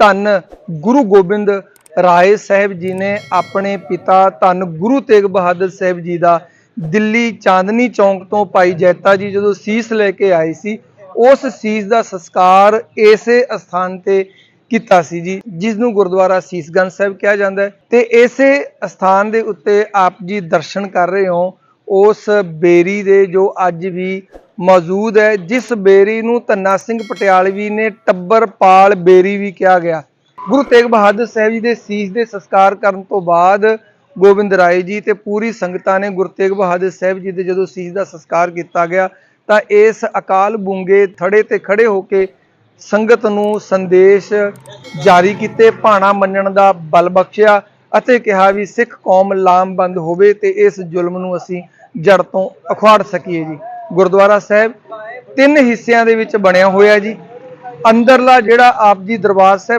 ਧੰਨ ਗੁਰੂ ਗੋਬਿੰਦ ਰਾਏ ਸਾਹਿਬ ਜੀ ਨੇ ਆਪਣੇ ਪਿਤਾ ਧੰਨ ਗੁਰੂ ਤੇਗ ਬਹਾਦਰ ਸਾਹਿਬ ਜੀ ਦਾ ਦਿੱਲੀ ਚਾਂਦਨੀ ਚੌਂਕ ਤੋਂ ਭਾਈ ਜੈਤਾ ਜੀ ਜਦੋਂ ਸੀਸ ਲੈ ਕੇ ਆਏ ਸੀ, ਉਸ ਸੀਸ ਦਾ ਸੰਸਕਾਰ ਇਸੇ ਸਥਾਨ ਤੇ ਕੀਤਾ ਸੀ ਜੀ ਜਿਸ ਨੂੰ ਗੁਰਦੁਆਰਾ ਸੀਸਗੰਜ ਸਾਹਿਬ ਕਿਹਾ ਜਾਂਦਾ ਹੈ ਤੇ ਇਸੇ ਸਥਾਨ ਦੇ ਉੱਤੇ ਆਪ ਜੀ ਦਰਸ਼ਨ ਕਰ ਰਹੇ ਹੋ, ਉਸ ਬੇਰੀ ਦੇ ਜੋ ਅੱਜ ਵੀ ਮੌਜੂਦ ਹੈ, ਜਿਸ ਬੇਰੀ ਨੂੰ ਧੰਨਾ ਸਿੰਘ ਪਟਿਆਲਵੀ ਨੇ ਟੱਬਰਪਾਲ ਬੇਰੀ ਵੀ ਕਿਹਾ ਗਿਆ। ਗੁਰੂ ਤੇਗ ਬਹਾਦਰ ਸਾਹਿਬ ਜੀ ਦੇ ਸੀਸ ਦੇ ਸੰਸਕਾਰ ਕਰਨ ਤੋਂ ਬਾਅਦ ਗੋਬਿੰਦ ਰਾਏ ਜੀ ਤੇ ਪੂਰੀ ਸੰਗਤਾਂ ਨੇ ਗੁਰੂ ਤੇਗ ਬਹਾਦਰ ਸਾਹਿਬ ਜੀ ਦੇ ਜਦੋਂ ਸੀਸ ਦਾ ਸੰਸਕਾਰ ਕੀਤਾ ਗਿਆ, ਤਾਂ ਇਸ ਅਕਾਲ ਬੁੰਗੇ ਥੜੇ ਤੇ ਖੜੇ ਹੋ ਕੇ ਸੰਗਤ ਨੂੰ ਸੰਦੇਸ਼ ਜਾਰੀ ਕੀਤੇ, ਭਾਣਾ ਮੰਨਣ ਦਾ ਬਲ ਬਖਸ਼ਿਆ ਅਤੇ ਕਿਹਾ ਵੀ ਸਿੱਖ ਕੌਮ ਲਾਮਬੰਦ ਹੋਵੇ ਤੇ ਇਸ ਜ਼ੁਲਮ ਨੂੰ ਅਸੀਂ ਜੜ ਤੋਂ ਅਖਵਾੜ ਸਕੀਏ ਜੀ। ਗੁਰਦੁਆਰਾ ਸਾਹਿਬ, ਤਿੰਨ ਹਿੱਸਿਆਂ ਦੇ ਵਿੱਚ ਬਣਿਆ ਹੋਇਆ ਜੀ। ਅੰਦਰਲਾ ਜਿਹੜਾ ਆਪ ਜੀ ਦਰਬਾਰ ਸਾਹਿਬ